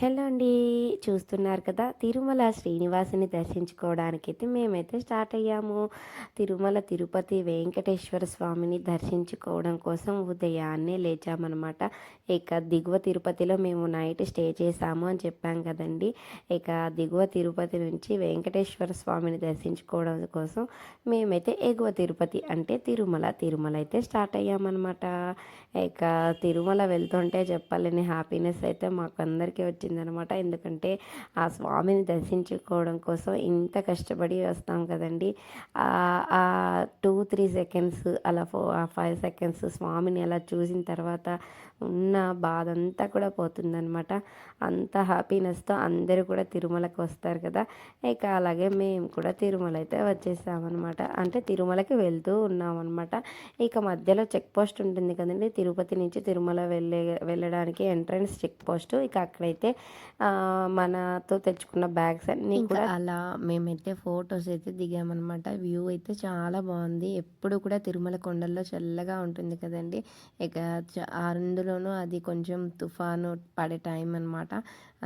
Hello అండి. చూస్తున్నారు కదా తిరుమల శ్రీనివాసుని దర్శించుకోవడానికైతే మేమైతే స్టార్ట్ అయ్యాము. తిరుమల తిరుపతి వెంకటేశ్వర స్వామిని దర్శించుకోవడం కోసం ఉదయాన్నే లేచామన్నమాట. ఇక దిగువ తిరుపతిలో మేము నైట్ స్టే చేసాము అని చెప్పాం కదండి. ఇక దిగువ తిరుపతి నుంచి వెంకటేశ్వర స్వామిని దర్శించుకోవడం కోసం మేమైతే ఎగువ తిరుపతి అంటే తిరుమల తిరుమల అయితే స్టార్ట్ అయ్యామన్నమాట. ఇక తిరుమల వెళ్తుంటే చెప్పాలని హ్యాపీనెస్ అయితే మాకు అందరికీ వచ్చిందనమాట ఎందుకంటే ఆ స్వామిని దర్శించుకోవడం కోసం ఇంత కష్టపడి వస్తాం కదండి. ఆ టూ త్రీ సెకండ్స్ అలా ఫో ఫైవ్ సెకండ్స్ స్వామిని అలా చూసిన తర్వాత ఉన్న బాధ అంతా కూడా పోతుందనమాట అంత హ్యాపీనెస్తో అందరూ కూడా తిరుమలకి వస్తారు కదా. ఇక అలాగే మేము కూడా తిరుమల అయితే వచ్చేసామన్నమాట. అంటే తిరుమలకి వెళ్తూ ఉన్నామన్నమాట. ఇక మధ్యలో చెక్ పోస్ట్ ఉంటుంది కదండి. తిరుపతి నుంచి తిరుమల వెళ్ళే వెళ్ళడానికి ఎంట్రన్స్ చెక్ పోస్ట్ ఇక అక్కడైతే మనతో తెచ్చుకున్న బ్యాగ్స్ అన్నీ కూడా అలా మేమైతే ఫొటోస్ అయితే దిగామన్నమాట. వ్యూ అయితే చాలా బాగుంది. ఎప్పుడు కూడా తిరుమల కొండల్లో చల్లగా ఉంటుంది కదండి. ఇక అందులోనూ అది కొంచెం తుఫాను పడే టైం అనమాట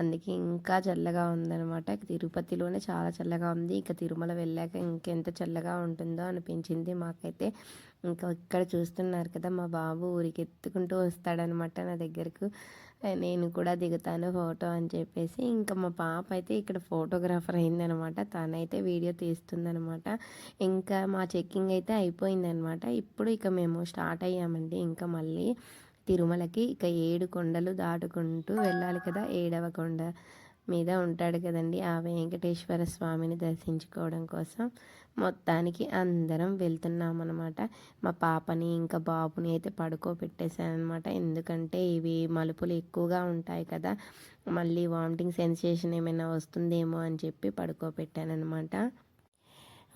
అందుకే ఇంకా చల్లగా ఉందనమాట తిరుపతిలోనే చాలా చల్లగా ఉంది. ఇక తిరుమల వెళ్ళాక ఇంకెంత చల్లగా ఉంటుందో అనిపించింది మాకైతే. ఇంకా ఇక్కడ చూస్తున్నారు కదా మా బాబు ఊరికెత్తుకుంటూ వస్తాడనమాట నా దగ్గరకు. నేను కూడా దిగుతాను ఫోటో అని చెప్పేసి. ఇంకా మా పాప అయితే ఇక్కడ ఫోటోగ్రాఫర్ అయిందనమాట తనైతే వీడియో తీస్తుందనమాట ఇంకా మా చెక్కింగ్ అయితే అయిపోయిందనమాట ఇప్పుడు ఇక మేము స్టార్ట్ అయ్యామండి. ఇంకా మళ్ళీ తిరుమలకి ఇక ఏడు కొండలు దాటుకుంటూ వెళ్ళాలి కదా ఏడవ కొండ మీద ఉంటాడు కదండి ఆ వెంకటేశ్వర స్వామిని దర్శించుకోవడం కోసం. మొత్తానికి అందరం వెళ్తున్నాం అనమాట మా పాపని ఇంకా బాబుని అయితే పడుకోబెట్టేశాను అనమాట ఎందుకంటే ఇవి మలుపులు ఎక్కువగా ఉంటాయి కదా మళ్ళీ వామిటింగ్ సెన్సేషన్ ఏమైనా వస్తుందేమో అని చెప్పి పడుకోబెట్టాను అనమాట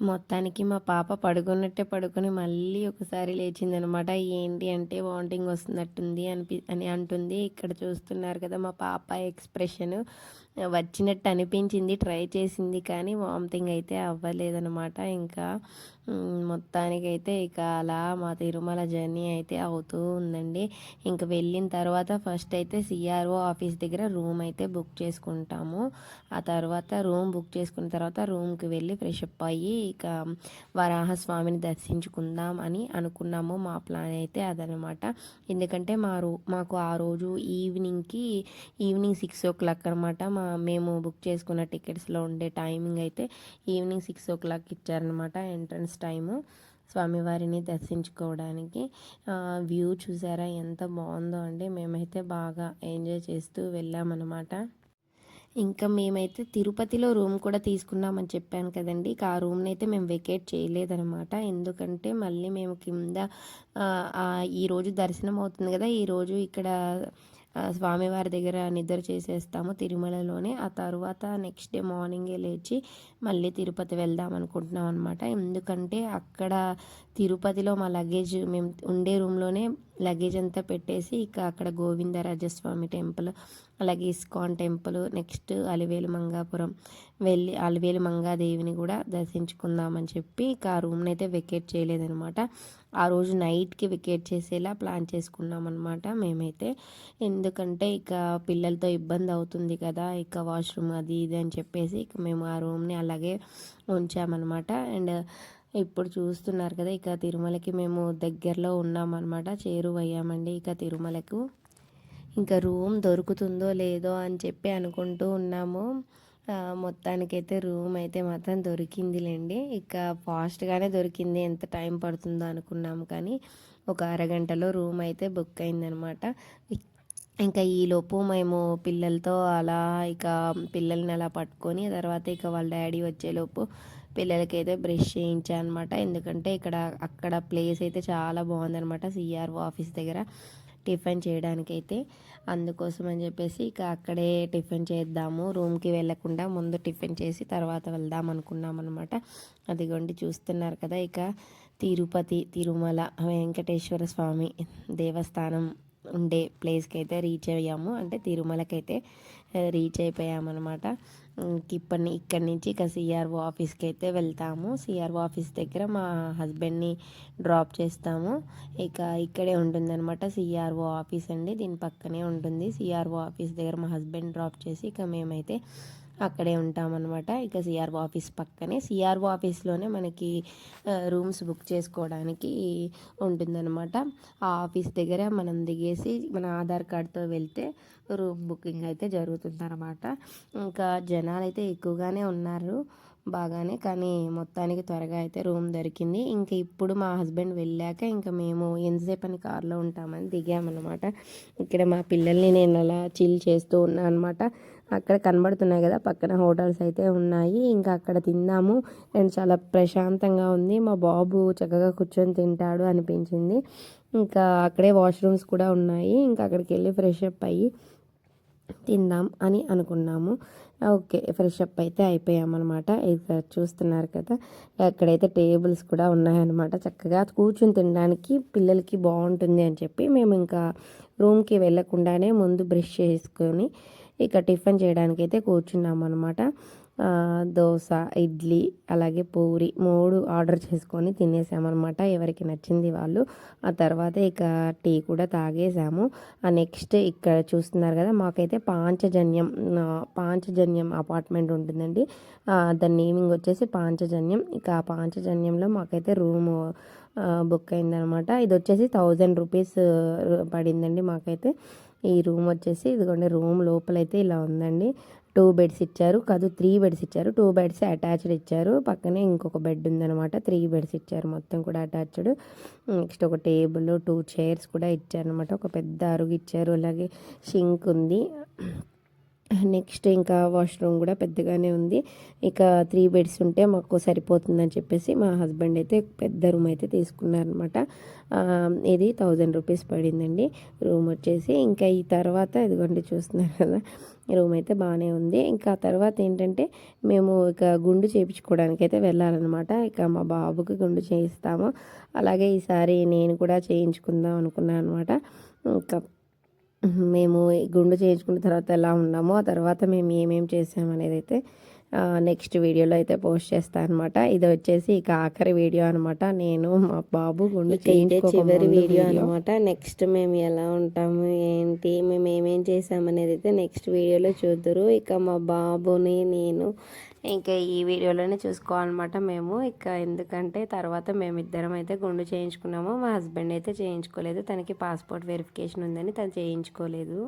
మొత్తానికి మా పాప పడుకున్నట్టే పడుకుని మళ్ళీ ఒకసారి లేచిందనమాట. ఏంటి అంటే వామిటింగ్ వస్తున్నట్టుంది అనిపి అని అంటుంది. ఇక్కడ చూస్తున్నారు కదా మా పాప ఎక్స్ప్రెషన్. వచ్చినట్టు అనిపించింది ట్రై చేసింది కానీ వామిటింగ్ అయితే అవ్వలేదనమాట ఇంకా మొత్తానికైతే ఇక అలా మా తిరుమల జర్నీ అయితే అవుతూ ఉందండి. ఇంక వెళ్ళిన తర్వాత ఫస్ట్ అయితే సిఆర్ఓ ఆఫీస్ దగ్గర రూమ్ అయితే బుక్ చేసుకుంటాము. ఆ తర్వాత రూమ్ బుక్ చేసుకున్న తర్వాత రూమ్కి వెళ్ళి ఫ్రెష్ అప్ అయ్యి ఇక వరాహస్వామిని దర్శించుకుందాం అని అనుకున్నాము. మా ప్లాన్ అయితే అదనమాట ఎందుకంటే మా రో మాకు ఆ రోజు ఈవినింగ్కి ఈవినింగ్ సిక్స్ ఓ క్లాక్ అనమాట మా మేము బుక్ చేసుకున్న టికెట్స్లో ఉండే టైమింగ్ అయితే ఈవినింగ్ సిక్స్ ఓ క్లాక్ ఇచ్చారనమాట ఎంట్రన్స్ టైము. స్వామివారిని దర్శించుకోవడానికి. వ్యూ చూసారా ఎంత బాగుందో అండి. మేమైతే బాగా ఎంజాయ్ చేస్తూ వెళ్ళామన్నమాట. ఇంకా మేమైతే తిరుపతిలో రూమ్ కూడా తీసుకున్నామని చెప్పాను కదండి. ఆ రూమ్ని అయితే మేము వెకేట్ చేయలేదనమాట ఎందుకంటే మళ్ళీ మేము కింద ఈరోజు దర్శనం అవుతుంది కదా. ఈరోజు ఇక్కడ స్వామివారి దగ్గర నిద్ర చేసేస్తాము తిరుమలలోనే. ఆ తర్వాత నెక్స్ట్ డే మార్నింగే లేచి మళ్ళీ తిరుపతి వెళ్దాం అనుకుంటున్నాం అనమాట ఎందుకంటే అక్కడ తిరుపతిలో మా లగేజ్ మేము ఉండే రూమ్లోనే లగేజ్ అంతా పెట్టేసి ఇక అక్కడ గోవిందరాజస్వామి టెంపుల్ అలాగే ఇస్కాన్ టెంపుల్ నెక్స్ట్ అలివేలు మంగాపురం. వెళ్ళి అలివేలు మంగాదేవిని కూడా దర్శించుకుందామని చెప్పి ఇక ఆ రూమ్ని అయితే వెకేట్ చేయలేదనమాట ఆ రోజు నైట్కి వికెట్ చేసేలా ప్లాన్ చేసుకున్నాం అనమాట మేమైతే. ఎందుకంటే ఇక పిల్లలతో ఇబ్బంది అవుతుంది కదా ఇక వాష్రూమ్ అది ఇది అని చెప్పేసి ఇక మేము ఆ రూమ్ని అలాగే ఉంచామన్నమాట. అండ్ ఇప్పుడు చూస్తున్నారు కదా ఇక తిరుమలకి మేము దగ్గరలో ఉన్నామన్నమాట చేరువయ్యామండి ఇక తిరుమలకు. ఇంకా రూమ్ దొరుకుతుందో లేదో అని చెప్పి అనుకుంటూ ఉన్నాము. మొత్తానికైతే రూమ్ అయితే మాత్రం దొరికిందిలేండి. ఇక ఫాస్ట్గానే దొరికింది. ఎంత టైం పడుతుందో అనుకున్నాము కానీ ఒక అరగంటలో రూమ్ అయితే బుక్ అయిందనమాట. ఇంకా ఈలోపు మేము పిల్లలతో అలా ఇక పిల్లల్ని అలా పట్టుకొని తర్వాత ఇక వాళ్ళ డాడీ వచ్చేలోపు పిల్లలకైతే బ్రష్ చేయించా అనమాట ఎందుకంటే ఇక్కడ అక్కడ ప్లేస్ అయితే చాలా బాగుందనమాట. సిఆర్ఓ ఆఫీస్ దగ్గర. టిఫిన్ చేయడానికైతే అందుకోసం అని చెప్పేసి ఇక అక్కడే టిఫిన్ చేద్దాము. రూమ్కి వెళ్ళకుండా ముందు టిఫిన్ చేసి తర్వాత వెళ్దాం అనుకున్నాం అనమాట అదిగోండి చూస్తున్నారు కదా ఇక తిరుపతి తిరుమల వెంకటేశ్వర స్వామి దేవస్థానం ఉండే ప్లేస్కి అయితే రీచ్ అయ్యాము. అంటే తిరుమలకైతే రీచ్ అయిపోయామన్నమాట. ఇప్పటి ఇక్కడి నుంచి ఇక సిఆర్ఓ ఆఫీస్కి అయితే వెళ్తాము. సిఆర్ఓ ఆఫీస్ దగ్గర మా హస్బెండ్ని డ్రాప్ చేస్తాము. ఇక ఇక్కడే ఉంటుందన్నమాట సిఆర్ఓ ఆఫీస్ అండి. దీని పక్కనే ఉంటుంది. సిఆర్ఓ ఆఫీస్ దగ్గర మా హస్బెండ్ డ్రాప్ చేసి ఇక మేమైతే అక్కడే ఉంటామన్నమాట. ఇక సిఆర్ఓ ఆఫీస్ పక్కనే. సిఆర్ఓ ఆఫీస్లోనే మనకి రూమ్స్ బుక్ చేసుకోవడానికి ఉంటుందన్నమాట. ఆ ఆఫీస్ దగ్గర మనం దిగేసి మన ఆధార్ కార్డ్తో వెళ్తే రూమ్ బుకింగ్ అయితే జరుగుతుందన్నమాట. ఇంకా జనాలు అయితే ఎక్కువగానే ఉన్నారు బాగానే కానీ మొత్తానికి త్వరగా అయితే రూమ్ దొరికింది. ఇంకా ఇప్పుడు మా హస్బెండ్ వెళ్ళాక ఇంకా మేము ఎంతసేపు అని కార్లో ఉంటామని దిగామన్నమాట. ఇక్కడ మా పిల్లల్ని నేను అలా చిల్ చేస్తూ ఉన్నాను అనమాట అక్కడ కనబడుతున్నాయి కదా పక్కన హోటల్స్ అయితే ఉన్నాయి. ఇంకా అక్కడ తిన్నాము. అండ్ చాలా ప్రశాంతంగా ఉంది. మా బాబు చక్కగా కూర్చొని తింటాడు అనిపించింది. ఇంకా అక్కడే వాష్రూమ్స్ కూడా ఉన్నాయి. ఇంకా అక్కడికి వెళ్ళి ఫ్రెష్ అప్ అయ్యి తిందాం అని అనుకున్నాము. ఓకే ఫ్రెష్ అప్ అయితే అయిపోయామన్నమాట. ఇక్కడ చూస్తున్నారు కదా అక్కడైతే టేబుల్స్ కూడా ఉన్నాయన్నమాట. చక్కగా కూర్చుని తినడానికి పిల్లలకి బాగుంటుంది అని చెప్పి మేము ఇంకా రూమ్కి వెళ్ళకుండానే ముందు బ్రష్ చేసుకొని ఇక టిఫిన్ చేయడానికి అయితే కూర్చున్నాం అనమాట దోశ ఇడ్లీ అలాగే పూరి మూడు ఆర్డర్ చేసుకొని తినేసామన్నమాట. ఎవరికి నచ్చింది వాళ్ళు. ఆ తర్వాత ఇక టీ కూడా తాగేసాము. ఆ నెక్స్ట్ ఇక్కడ చూస్తున్నారు కదా మాకైతే పాంచజన్యం పాంచజన్యం అపార్ట్మెంట్ ఉంటుందండి. దాని నేమింగ్ వచ్చేసి పాంచజన్యం. ఇక ఆ పాంచజన్యంలో మాకైతే రూము బుక్ అయిందనమాట ఇది వచ్చేసి థౌజండ్ రూపీస్ పడిందండి మాకైతే. ఈ రూమ్ వచ్చేసి ఇదిగోండి రూమ్ లోపలైతే ఇలా ఉందండి. టూ బెడ్స్ ఇచ్చారు. కాదు త్రీ బెడ్స్ ఇచ్చారు. టూ బెడ్స్ అటాచ్డ్ ఇచ్చారు. పక్కనే ఇంకొక బెడ్ ఉందనమాట త్రీ బెడ్స్ ఇచ్చారు. మొత్తం కూడా అటాచ్డ్. నెక్స్ట్ ఒక టేబుల్ టూ చైర్స్ కూడా ఇచ్చారనమాట ఒక పెద్ద అరుగు ఇచ్చారు. అలాగే షింక్ ఉంది. నెక్స్ట్ ఇంకా వాష్రూమ్ కూడా పెద్దగానే ఉంది. ఇక త్రీ బెడ్స్ ఉంటే మాకు సరిపోతుందని చెప్పేసి మా హస్బెండ్ అయితే పెద్ద రూమ్ అయితే తీసుకున్నారనమాట ఇది థౌజండ్ రూపీస్ పడిందండి. రూమ్ వచ్చేసి ఇంకా ఈ తర్వాత ఇదిగోండి చూస్తున్నారు కదా రూమ్ అయితే బాగానే ఉంది. ఇంకా తర్వాత ఏంటంటే మేము ఇక గుండు చేయించుకోవడానికి అయితే వెళ్ళాలన్నమాట. ఇక మా బాబుకి గుండు చేయిస్తాము. అలాగే ఈసారి నేను కూడా చేయించుకుందాం అనుకున్నాను అనమాట ఇంకా మేము గుండు చేయించుకున్న తర్వాత ఎలా ఉన్నామో ఆ తర్వాత మేము ఏమేమి చేసామనేది అయితే నెక్స్ట్ వీడియోలో అయితే పోస్ట్ చేస్తాను అనమాట ఇది వచ్చేసి ఇక ఆఖరి వీడియో అనమాట నేను మా బాబు గుండు చివరి వీడియో అనమాట నెక్స్ట్ మేము ఎలా ఉంటాము ఏంటి మేము ఏమేం చేసామనేది అయితే నెక్స్ట్ వీడియోలో చూద్దరు. ఇక మా బాబుని నేను ఇంకా ఈ వీడియోలోనే చూసుకోవాలన్నమాట మేము. ఇక ఎందుకంటే తర్వాత మేమిద్దరం అయితే గుండు చేయించుకున్నాము. మా హస్బెండ్ అయితే చేయించుకోలేదు. తనకి పాస్పోర్ట్ వెరిఫికేషన్ ఉందని తను చేయించుకోలేదు.